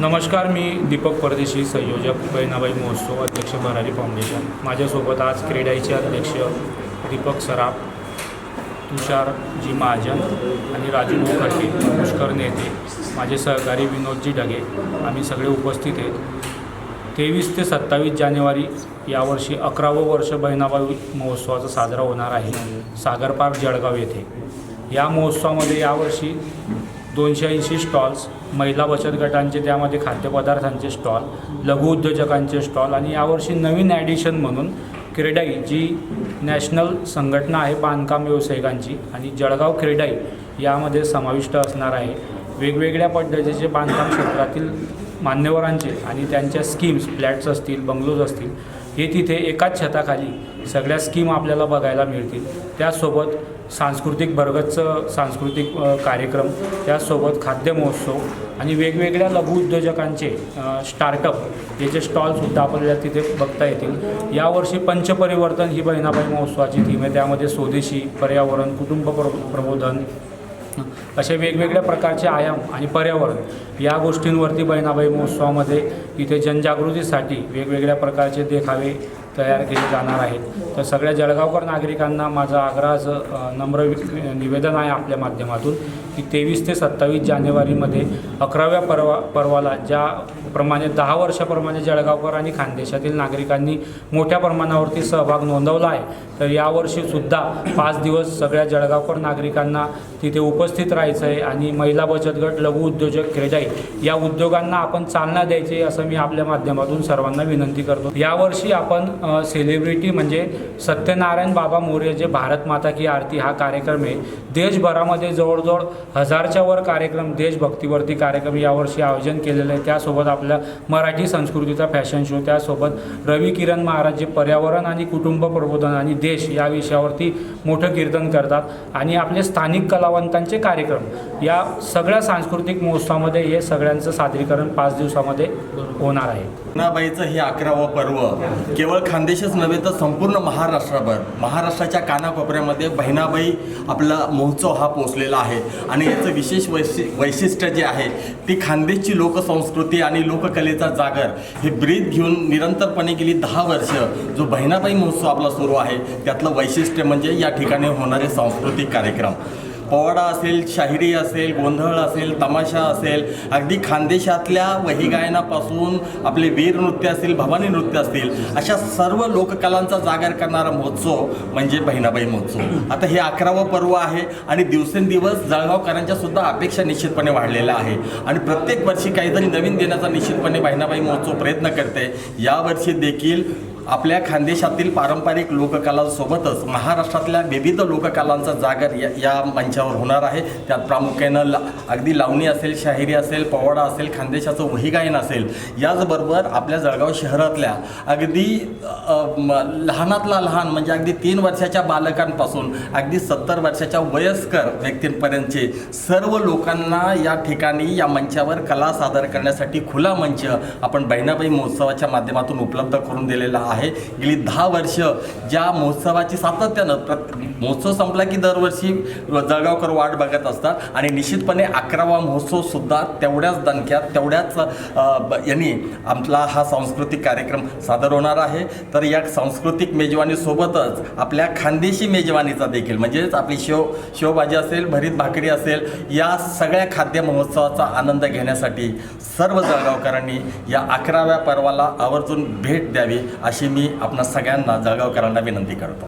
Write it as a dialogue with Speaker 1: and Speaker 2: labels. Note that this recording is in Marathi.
Speaker 1: नमस्कार मी दीपक परदेशी संयोजक बहिणाबाई महोत्सव अध्यक्ष भरारी फाउंडेशन. माझ्यासोबत आज क्रीडाईचे अध्यक्ष दीपक सराफ तुषार जी महाजन आणि राजू मुखर्जी पुष्कर नेते माझे सहकारी विनोदजी ढगे आम्ही सगळे उपस्थित आहेत. तेवीस ते सत्तावीस जानेवारी यावर्षी अकरावं वर्ष बहिणाबाई महोत्सवाचा साजरा होणार आहे सागरपार्क जळगाव येथे. या महोत्सवामध्ये यावर्षी दोनशे ऐंशी स्टॉल्स महिला बचत गटांचे त्यामध्ये खाद्यपदार्थांचे स्टॉल लघु उद्योजकांचे स्टॉल आणि यावर्षी नवीन ॲडिशन म्हणून क्रेडाई जी नॅशनल संघटना आहे बांधकाम व्यावसायिकांची आणि जळगाव क्रेडाई यामध्ये समाविष्ट असणार आहे. वेगवेगळ्या पद्धतीचे बांधकाम क्षेत्रातील मान्यवरांचे आणि त्यांच्या स्कीम्स फ्लॅट्स असतील बंगलोज असतील हे तिथे एकाच छताखाली सगळ्या स्कीम आपल्याला बघायला मिळतील. त्यासोबत सांस्कृतिक भरगतचं सांस्कृतिक कार्यक्रम त्यासोबत खाद्य महोत्सव आणि वेगवेगळ्या लघु उद्योजकांचे स्टार्टअप याचे स्टॉलसुद्धा आपल्याला तिथे बघता येतील. यावर्षी पंचपरिवर्तन ही बहिणाबाई महोत्सवाची थीम आहे. त्यामध्ये स्वदेशी पर्यावरण कुटुंब प्र प्रबोधन असे वेगवेगळ्या प्रकारचे आयाम आणि पर्यावरण या गोष्टींवरती बहिणाबाई महोत्सवामध्ये इथे जनजागृतीसाठी वेगवेगळ्या प्रकारचे देखावे तयार केले जाणार आहेत तर सगळ्या जळगावकर नागरिकांना माझा आग्रहाचं नम्र निवेदन आहे आपल्या माध्यमातून की तेवीस ते सत्तावीस जानेवारीमध्ये अकराव्या परवा पर्वाला ज्याप्रमाणे दहा वर्षाप्रमाणे जळगावकर आणि खानदेशातील नागरिकांनी मोठ्या प्रमाणावरती सहभाग नोंदवला आहे तर यावर्षीसुद्धा पाच दिवस सगळ्या जळगावकर नागरिकांना तिथे उपस्थित राहायचं आहे आणि महिला बचत गट लघु उद्योजक क्रेडाई या उद्योगांना आपण चालना द्यायची असं मी आपल्या माध्यमातून सर्वांना विनंती करतो. यावर्षी आपण सेलिब्रिटी म्हणजे सत्यनारायण बाबा मोरे जे भारत माता की आरती हा कार्यक्रम आहे. देशभरामध्ये जवळजवळ हजारच्या वर कार्यक्रम देशभक्तीवरती कार्यक्रम यावर्षी आयोजन केलेलं आहे. त्यासोबत आपल्या मराठी संस्कृतीचा फॅशन शो त्यासोबत रवी किरण महाराज जे पर्यावरण आणि कुटुंब प्रबोधन आणि देश या विषयावरती मोठं कीर्तन करतात. आणि आपले स्थानिक कलावंतांचे कार्यक्रम या सगळ्या सांस्कृतिक महोत्सवामध्ये हे सगळ्यांचं सादरीकरण पाच दिवसामध्ये होणार आहे.
Speaker 2: हे अकरावं पर्व केवळ खानदेशच नव्हे तर संपूर्ण महाराष्ट्रभर महाराष्ट्राच्या कानाकोपऱ्यामध्ये बहिणाबाई आपला महोत्सव हा पोचलेला आहे. आणि याचं विशेष वैशि वैशिष्ट्य जे आहे ती खानदेशची लोकसंस्कृती आणि लोककलेचा जागर हे ब्रीद घेऊन निरंतरपणे गेली दहा वर्ष जो बहिणाबाई महोत्सव आपला सुरू आहे त्यातलं वैशिष्ट्य म्हणजे या ठिकाणी होणारे सांस्कृतिक कार्यक्रम. पोवाडा असेल शाहिरी असेल गोंधळ असेल तमाशा असेल अगदी खानदेशातल्या वही गायनापासून आपले वीर नृत्य असतील भवानी नृत्य असतील अशा सर्व लोककलांचा जागर करणारा महोत्सव म्हणजे बहिणाबाई महोत्सव. आता हे अकरावं पर्व आहे आणि दिवसेंदिवस जळगावकरांच्या सुद्धा अपेक्षा निश्चितपणे वाढलेल्या आहे. आणि प्रत्येक वर्षी काहीतरी नवीन देण्याचा निश्चितपणे बहिणाबाई महोत्सव प्रयत्न करते. यावर्षी देखील आपल्या खानदेशातील पारंपरिक लोककलांसोबतच महाराष्ट्रातल्या विविध लोककलांचा जागर या या मंचावर होणार आहे. त्यात प्रामुख्यानं ला अगदी लावणी असेल शाहिरी असेल पोवाडा असेल खानदेशाचं वहीगायन असेल. याचबरोबर आपल्या जळगाव शहरातल्या अगदी म, लहानातला लहान म्हणजे अगदी तीन वर्षाच्या बालकांपासून अगदी सत्तर वर्षाच्या वयस्कर व्यक्तींपर्यंतचे सर्व लोकांना या ठिकाणी या मंचावर कला सादर करण्यासाठी खुला मंच आपण बहिणाबाई महोत्सवाच्या माध्यमातून उपलब्ध करून दिलेला आहे. आहे. गेली दहा वर्ष ज्या महोत्सवाची सातत्यानं प्रत महोत्सव संपला की दरवर्षी जळगावकर वाट बघत असतात. आणि निश्चितपणे अकरावा महोत्सवसुद्धा तेवढ्याच दणक्यात तेवढ्याच ब- यांनी आपला हा सांस्कृतिक कार्यक्रम सादर होणार आहे. तर या सांस्कृतिक मेजवानीसोबतच आपल्या खानदेशी मेजवानीचा देखील म्हणजेच आपली शेव शेवभाजी असेल भरीत भाकरी असेल या सगळ्या खाद्य महोत्सवाचा आनंद घेण्यासाठी सर्व जळगावकरांनी या अकराव्या पर्वाला आवर्जून भेट द्यावी अशी मी आपणा सगळ्यांना जळगावकरांना विनंती करतो.